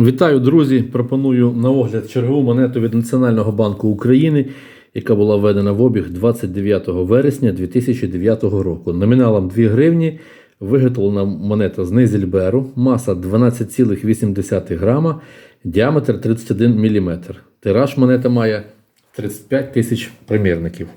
Вітаю, друзі! Пропоную на огляд чергову монету від Національного банку України, яка була введена в обіг 29 вересня 2009 року. Номіналом 2 гривні виготовлена монета з Нейзельберу, маса 12,8 грама, діаметр 31 мм. Тираж монета має 35 тисяч примірників.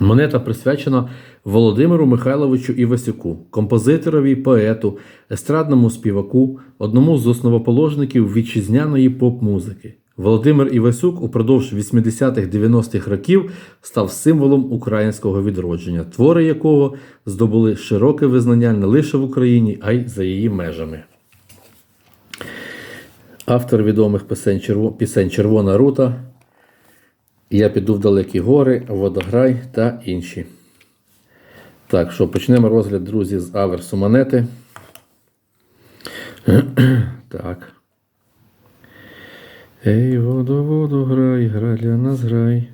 Монета присвячена Володимиру Михайловичу Івасюку, композиторові, поету, естрадному співаку, одному з основоположників вітчизняної поп-музики. Володимир Івасюк упродовж 80-х-90-х років став символом українського відродження, твори якого здобули широке визнання не лише в Україні, а й за її межами. Автор відомих пісень, Червона рута, Я піду в далекі гори, Водограй та інші. Так, що почнемо розгляд, друзі, з аверсу монети. так. Ей, воду, воду, грай, грай для нас грай.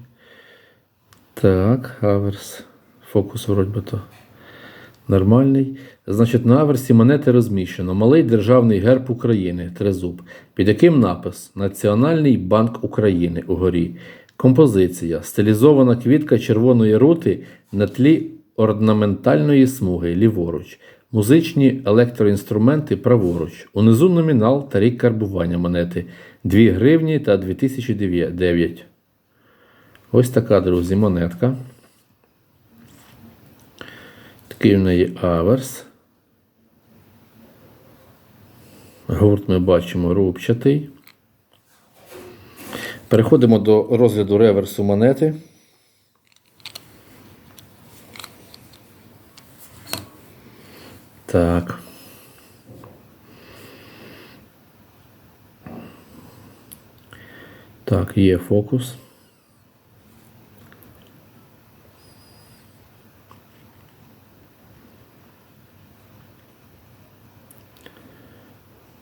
Так, аверс. Фокус вроді би то нормальний. Значить, на аверсі монети розміщено малий державний герб України, тризуб, під яким напис Національний банк України угорі. Композиція стилізована квітка червоної рути на тлі орнаментальної смуги ліворуч, музичні електроінструменти праворуч. Унизу номінал та рік карбування монети 2 гривні та 2009. Ось така, друзі, монетка. Такий в неї аверс. Гурт ми бачимо рубчатий. Переходимо до розгляду реверсу монети. Так. Так, є фокус.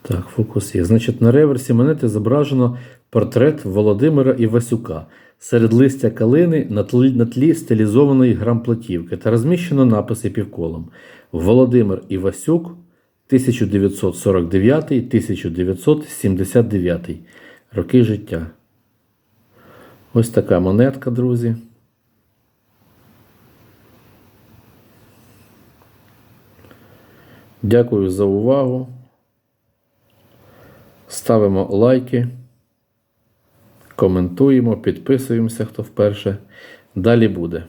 Так, фокус є. Значить, на реверсі монети зображено портрет Володимира Івасюка серед листя калини на тлі, на тлі стилізованої грамплатівки та розміщено написи півколом. Володимир Івасюк 1949-1979 роки життя. Ось така монетка, друзі. Дякую за увагу. Ставимо лайки, коментуємо, підписуємося, хто вперше. Далі буде.